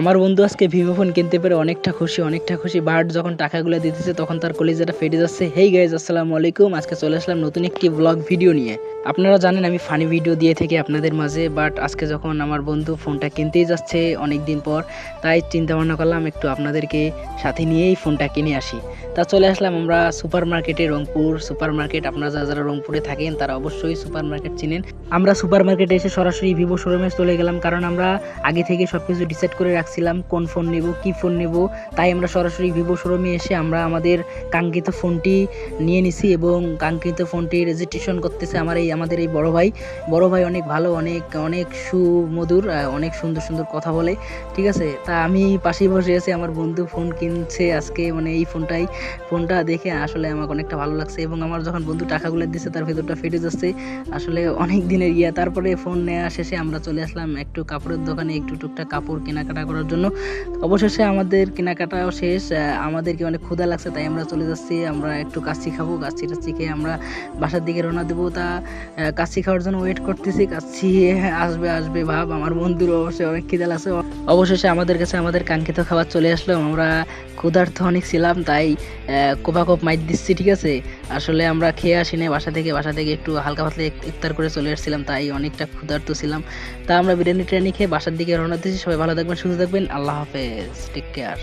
আমার বন্ধু আজকে ভিভো ফোন কিনতে পেরে অনেকটা খুশি অনেকটা খুশি। বাট যখন টাকাগুলো দিতেছে তখন তার কলেজেটা ফেটে যাচ্ছে। হেই গাইজ আসসালামু আলাইকুম। আজকে চলে আসলাম নতুন একটি ব্লগ ভিডিও নিয়ে। আপনারা জানেন আমি ফানি ভিডিও দিয়ে থাকি আপনাদের মাঝে বাট আজকে যখন আমার বন্ধু ফোনটা কিনতেই যাচ্ছে অনেক দিন পর, তাই চিন্তা ভাবনা করলাম একটু আপনাদেরকে সাথে নিয়েই ফোনটা কিনে আসি। তা চলে আসলাম আমরা সুপার মার্কেটে রংপুর সুপার মার্কেট আপনারা যারা যারা রংপুরে থাকেন, তারা অবশ্যই সুপার মার্কেট চিনেন। আমরা সুপার মার্কেটে এসে সরাসরি ভিভো শোরুমে চলে গেলাম, কারণ আমরা আগে থেকে সব কিছু ডিসাইড করে রাখছিলাম, কোন ফোন নেব, কি ফোন নেব, তাই আমরা সরাসরি ভিভো শোরুমে এসে আমরা আমাদের কাঙ্ক্ষিত ফোনটি নিয়ে নিছি এবং কাঙ্ক্ষিত ফোনটি রেজিস্ট্রেশন করতেছে আমার এই, আমাদের এই বড় ভাই। বড় ভাই অনেক ভালো, অনেক অনেক সুমধুর অনেক সুন্দর সুন্দর কথা বলে, ঠিক আছে? তা আমি পাশেই বসে আছি, আমার বন্ধু ফোন কিনছে আজকে মানে এই ফোনটাই ফোনটা দেখে আসলে আমাকে অনেকটা ভালো লাগছে এবং আমার যখন বন্ধু টাকাগুলো দিচ্ছে তার ভেতরটা ফেটে যাচ্ছে। আসলে অনেক দিনের ইয়া, তারপরে ফোন নেওয়া শেষে আমরা চলে আসলাম একটু কাপড়ের দোকানে, একটু টুকটাক কাপড় কেনাকাটা করার জন্য। অবশেষে আমাদের কেনাকাটাও শেষ আমাদেরকে অনেক ক্ষুধা লাগছে, তাই আমরা চলে যাচ্ছি। আমরা একটু কাচ্চি খাব, কাচ্চি টাচ্চি খেয়ে আমরা বাসার দিকে রওনা দেবো। তা কাচ্চি খাওয়ার জন্য ওয়েট করতেছি, কাচ্চি আসবে আসবে, ভাব। আমার বন্ধুর অবশ্যই অনেক খিদা লাগছে। অবশেষে আমাদের কাছে আমাদের কাঙ্ক্ষিত খাবার চলে আসলো। আমরা ক্ষুধার্থ অনেক ছিলাম, তাই কোপাকোপ মাইট দিচ্ছি, ঠিক আছে? আসলে আমরা খেয়ে আসি নাই বাসা থেকে বাসা থেকে একটু হালকা পাতলা ইফতার করে চলে এসেছিলাম, তাই অনেকটা ক্ষুধার্ত ছিলাম। তা আমরা বিরিয়ানি ট্রেনি খেয়ে বাসার দিকে রওনা দিচ্ছি সবাই ভালো থাকবেন, সুস্থ থাকবেন, আল্লাহ হাফেজ টেক কেয়ার